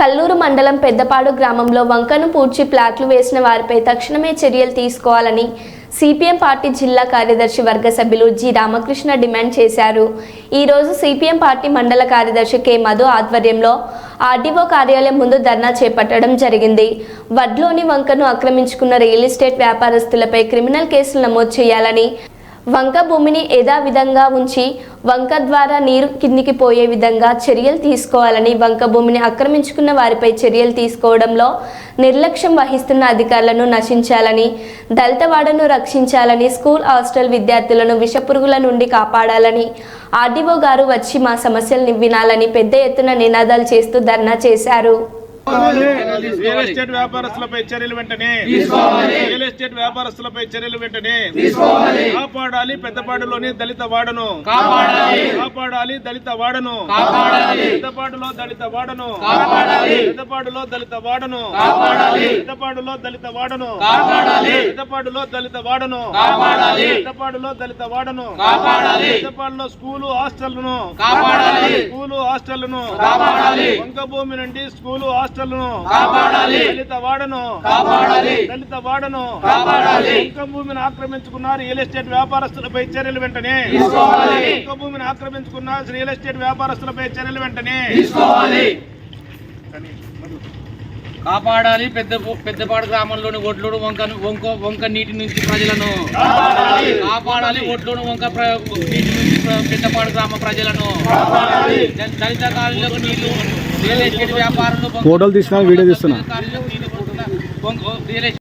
కల్లూరు మండలం పెద్దపాడు గ్రామంలో వంకను పూడ్చి ప్లాట్లు వేసిన వారిపై తక్షణమే చర్యలు తీసుకోవాలని సిపిఎం పార్టీ జిల్లా కార్యదర్శి వర్గ సభ్యులు జి రామకృష్ణ డిమాండ్ చేశారు. ఈరోజు సిపిఎం పార్టీ మండల కార్యదర్శి కె మధు ఆధ్వర్యంలో ఆర్డీఓ కార్యాలయం ముందు ధర్నా చేపట్టడం జరిగింది. వడ్లోని వంకను ఆక్రమించుకున్న రియల్ ఎస్టేట్ వ్యాపారస్తులపై క్రిమినల్ కేసులు నమోదు చేయాలని వంక భూమిని యథావిధంగా ఉంచి వంక ద్వారా నీరు కిందికి పోయే విధంగా చర్యలు తీసుకోవాలని వంక భూమిని ఆక్రమించుకున్న వారిపై చర్యలు తీసుకోవడంలో నిర్లక్ష్యం వహిస్తున్న అధికారులను నశించాలని దళితవాడను రక్షించాలని స్కూల్ హాస్టల్ విద్యార్థులను విషపురుగుల నుండి కాపాడాలని ఆర్డీఓ గారు వచ్చి మా సమస్యలు వినాలని పెద్ద ఎత్తున నినాదాలు చేస్తూ ధర్నా చేశారు. రియల్ ఎస్టేట్ వ్యాపారస్తులపై చర్యలు వెంటనే. రియల్ ఎస్టేట్ వ్యాపారస్తులపై చర్యలు వెంటనే. కాపాడాలి పెద్దపాడులోని దళిత వాడను. కాపాడాలి. దళిత వాడను. పెద్దపాడులో దళిత వాడను. పెద్దపాడులో దళిత వాడను. పెద్దపాడులో దళిత వాడను. పెద్దపాడులో దళిత వాడను. పెద్దపాడులో దళిత వాడను. పెద్దపాడులో స్కూలు హాస్టల్ను. స్కూలు హాస్టల్ను వంక భూమి నుండి స్కూలు హాస్టల్ను దళిత వాడను దళిత వాడను వంక భూమిని ఆక్రమించుకున్న రియల్ ఎస్టేట్ వ్యాపారస్తులపై చర్యలు వెంటనే వంక భూమిని ఆక్రమించుకున్న రియల్ ఎస్టేట్ వ్యాపారస్తులపై చర్యలు వెంటనే కాపాడాలి పెద్ద పెద్దపాడు గ్రామంలోని ఒడ్లోడు వంక వంక వంక నీటి నుంచి ప్రజలను. కాపాడాలి. ఒడ్లోడు వంక నీటి నుంచి పెద్దపాడు గ్రామ ప్రజలను. దళ- దళిత కాలనీలకు నీళ్ళు రియల్ ఎస్టేట్ వ్యాపారంలో ఫోటోలు తీస్తున్నా, వీడియో తీస్తున్నా.